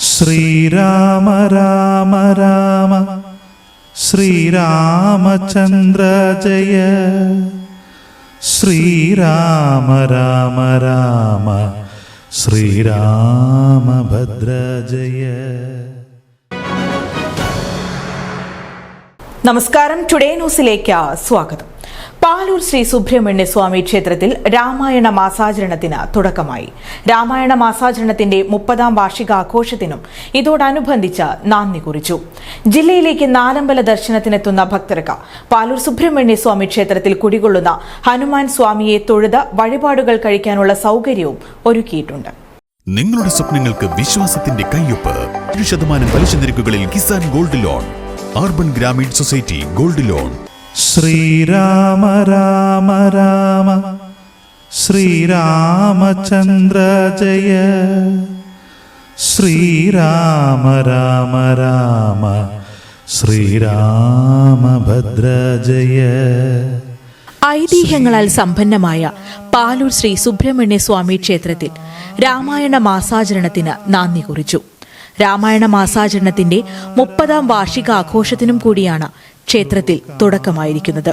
ശ്രീരാമ രാമ രാമ ശ്രീരാമചന്ദ്ര ജയ. ശ്രീരാമ രാമ രാമ ശ്രീരാമഭദ്ര ജയ. നമസ്കാരം. ടുഡേ ന്യൂസിലേക്ക് സ്വാഗതം. പാലൂർ ശ്രീ സുബ്രഹ്മണ്യ സ്വാമി ക്ഷേത്രത്തിൽ രാമായണ മാസാചരണത്തിന് തുടക്കമായി. രാമായണ മാസാചരണത്തിന്റെ മുപ്പതാം വാർഷികാഘോഷത്തിനും ഇതോടനുബന്ധിച്ച് നാന്ദി കുറിച്ചു. ജില്ലയിലേക്ക് നാലമ്പല ദർശനത്തിനെത്തുന്ന ഭക്തർക്ക് പാലൂർ സുബ്രഹ്മണ്യ സ്വാമി ക്ഷേത്രത്തിൽ കുടികൊള്ളുന്ന ഹനുമാൻ സ്വാമിയെ തൊഴുത് വഴിപാടുകൾ കഴിക്കാനുള്ള സൗകര്യവും ഒരുക്കിയിട്ടുണ്ട്. നിങ്ങളുടെ സ്വപ്നങ്ങൾക്ക് വിശ്വാസത്തിന്റെ കയ്യൊപ്പ്. ഏഴ് പലിശ നിരക്കുകളിൽ Kisan gold loan. Urban Grameen society gold loan. Sreerama Rama Rama Sreeramachandra Jaya. Sreerama Rama Rama Sriramabhadra ജയ. ഐതിഹ്യങ്ങളാൽ സമ്പന്നമായ പാലൂർ ശ്രീ സുബ്രഹ്മണ്യ സ്വാമി ക്ഷേത്രത്തിൽ രാമായണ മാസാചരണത്തിന് നന്ദി കുറിച്ചു. രാമായണ മാസാചരണത്തിന്റെ മുപ്പതാം വാർഷികാഘോഷത്തിനും കൂടിയാണ് ക്ഷേത്രത്തിൽ തുടക്കമായിരിക്കുന്നത്.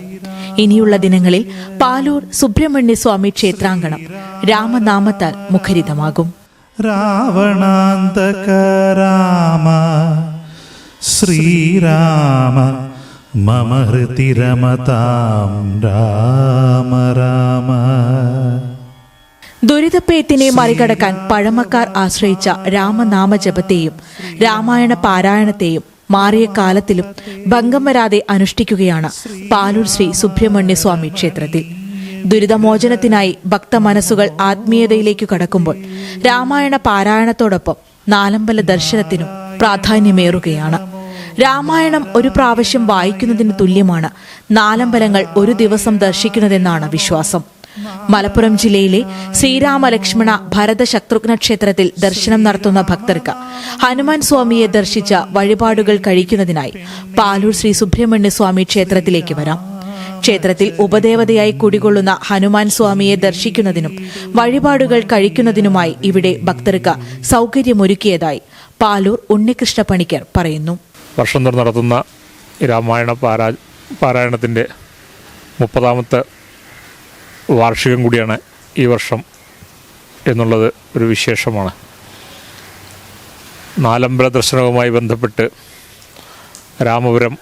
ഇനിയുള്ള ദിനങ്ങളിൽ പാലൂർ സുബ്രഹ്മണ്യ സ്വാമി ക്ഷേത്രാങ്കണം രാമനാമത്താൽ മുഖരിതമാകും. രാവണാന്തക രാമ ശ്രീരാമ മമ ഹൃതി രമതാം രാമ രാമ. ദുരിതപ്പേത്തിനെ മറികടക്കാൻ പഴമക്കാർ ആശ്രയിച്ച രാമനാമജപത്തെയും രാമായണ പാരായണത്തെയും മാറിയ കാലത്തിലും ഭംഗം വരാതെ അനുഷ്ഠിക്കുകയാണ് പാലൂർ ശ്രീ സുബ്രഹ്മണ്യ സ്വാമി ക്ഷേത്രത്തിൽ. ദുരിതമോചനത്തിനായി ഭക്തമനസ്സുകൾ ആത്മീയതയിലേക്ക് കടക്കുമ്പോൾ രാമായണ പാരായണത്തോടൊപ്പം നാലമ്പല ദർശനത്തിനും പ്രാധാന്യമേറുകയാണ്. രാമായണം ഒരു പ്രാവശ്യം വായിക്കുന്നതിന് തുല്യമാണ് നാലമ്പലങ്ങൾ ഒരു ദിവസം ദർശിക്കുന്നതെന്നാണ് വിശ്വാസം. മലപ്പുറം ജില്ലയിലെ ശ്രീരാമലക്ഷ്മണ ഭരതശത്രുഘ്ന ഭരത ശത്രുഘ്ന ക്ഷേത്രത്തിൽ ദർശനം നടത്തുന്ന ഭക്തർക്ക് ഹനുമാൻ സ്വാമിയെ ദർശിച്ച വഴിപാടുകൾ കഴിക്കുന്നതിനായി പാലൂർ ശ്രീ സുബ്രഹ്മണ്യ സ്വാമി ക്ഷേത്രത്തിലേക്ക് വരാം. ക്ഷേത്രത്തിൽ ഉപദേവതയായി കുടികൊള്ളുന്ന ഹനുമാൻ സ്വാമിയെ ദർശിക്കുന്നതിനും വഴിപാടുകൾ കഴിക്കുന്നതിനുമായി ഇവിടെ ഭക്തർക്ക് സൗകര്യമൊരുക്കിയതായി പാലൂർ ഉണ്ണികൃഷ്ണ പണിക്കർ പറയുന്നു. വർഷം തോറും നടത്തുന്ന രാമായണ പാരാ പാരായണത്തിന്റെ മുപ്പതാമത്തെ വാർഷികം കൂടിയാണ് ഈ വർഷം എന്നുള്ളത് ഒരു വിശേഷമാണ്. നാലമ്പല ദർശനവുമായി ബന്ധപ്പെട്ട് രാമപുരം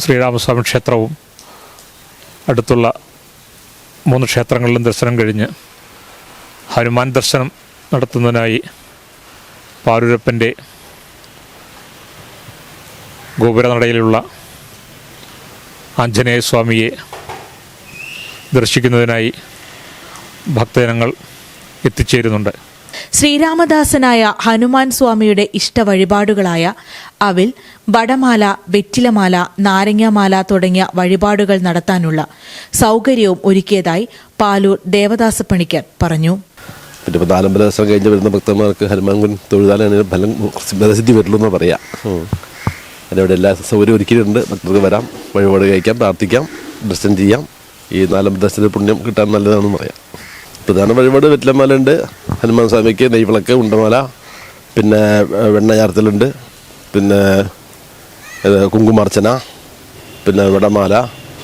ശ്രീരാമസ്വാമി ക്ഷേത്രവും അടുത്തുള്ള മൂന്ന് ക്ഷേത്രങ്ങളിലും ദർശനം കഴിഞ്ഞ് ഹനുമാൻ ദർശനം നടത്തുന്നതിനായി പാരൂരപ്പന്റെ ഗോപുരനടയിലുള്ള ആഞ്ജനേയ സ്വാമിയെ ദർശിക്കുന്നതിനായി ഭക്തജനങ്ങൾ എത്തിച്ചേരുന്നുണ്ട്. ശ്രീരാമദാസനായ ഹനുമാൻ സ്വാമിയുടെ ഇഷ്ട വഴിപാടുകളായ അവിൽ വടമാല വെറ്റിലമാല നാരങ്ങാമാല തുടങ്ങിയ വഴിപാടുകൾ നടത്താനുള്ള സൗകര്യവും ഒരുക്കിയതായി പാലൂർ ദേവദാസ പണിക്കർ പറഞ്ഞു. പിന്നെ ഇപ്പോൾ നാലമ്പല ദിവസം കഴിഞ്ഞ് വരുന്ന ഭക്തന്മാർക്ക് ഹനുമാൻകുൻ തൊഴുതാലാണ് ഫലം ബലസിദ്ധി വരുള്ളൂ എന്ന് പറയാം അതിനവിടെ എല്ലാ സൗകര്യം ഒരുക്കിയിട്ടുണ്ട്. ഭക്തർക്ക് വരാം വഴിപാട് കഴിക്കാം പ്രാർത്ഥിക്കാം ദർശനം ചെയ്യാം. ഈ നാലാം ദർശന പുണ്യം കിട്ടാൻ നല്ലതാണെന്ന് പറയാം. പ്രധാന വഴിപാട് വെറ്റിലമാല ഉണ്ട് ഹനുമാൻ സ്വാമിക്ക് നെയ്വിളക്ക് ഉണ്ടമാല പിന്നെ വെണ്ണ ചാർത്തലുണ്ട് പിന്നെ കുങ്കുമാർച്ചന പിന്നെ വടമാല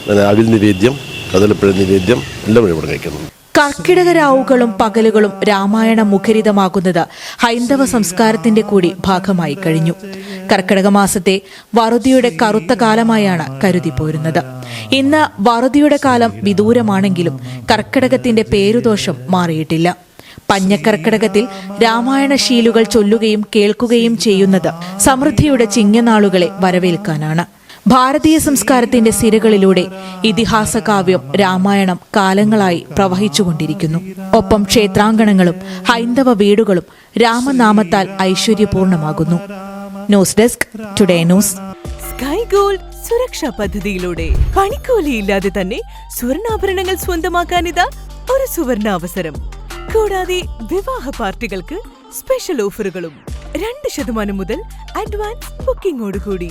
പിന്നെ അവിൽ നിവേദ്യം കദളിപ്പഴ നിവേദ്യം എല്ലാം വഴിപാട് കഴിക്കുന്നുണ്ട് കർക്കിടക രാവുകളും പകലുകളും രാമായണം മുഖരിതമാകുന്നത് ഹൈന്ദവ സംസ്കാരത്തിന്റെ കൂടി ഭാഗമായി കഴിഞ്ഞു. കർക്കിടക മാസത്തെ വറുതിയുടെ കറുത്ത കാലമായാണ് കരുതി പോരുന്നത്. ഇന്ന് വറുതിയുടെ കാലം വിദൂരമാണെങ്കിലും കർക്കിടകത്തിന്റെ പേരുദോഷം മാറിയിട്ടില്ല. പഞ്ഞക്കർക്കിടകത്തിൽ രാമായണ ശീലുകൾ ചൊല്ലുകയും കേൾക്കുകയും ചെയ്യുന്നത് സമൃദ്ധിയുടെ ചിങ്ങനാളുകളെ വരവേൽക്കാനാണ്. ഭാരതീയ സംസ്കാരത്തിന്റെ സിരകളിലൂടെ ഇതിഹാസ കാവ്യം രാമായണം കാലങ്ങളായി പ്രവഹിച്ചുകൊണ്ടിരിക്കുന്നു. ഒപ്പം ക്ഷേത്രാങ്കണങ്ങളും ഹൈന്ദവ വീടുകളും രാമനാമത്താൽ ഐശ്വര്യപൂർണമാകുന്നു. News desk today news. Sky സുരക്ഷാ പദ്ധതിയിലൂടെ പണിക്കൂലിയില്ലാതെ തന്നെ സ്വർണാഭരണങ്ങൾ സ്വന്തമാക്കാനിതാ ഒരു സുവർണാവസരം. കൂടാതെ വിവാഹ പാർട്ടികൾക്ക് സ്പെഷ്യൽ ഓഫറുകളും രണ്ട് ശതമാനം മുതൽ അഡ്വാൻസ് ബുക്കിംഗോടുകൂടി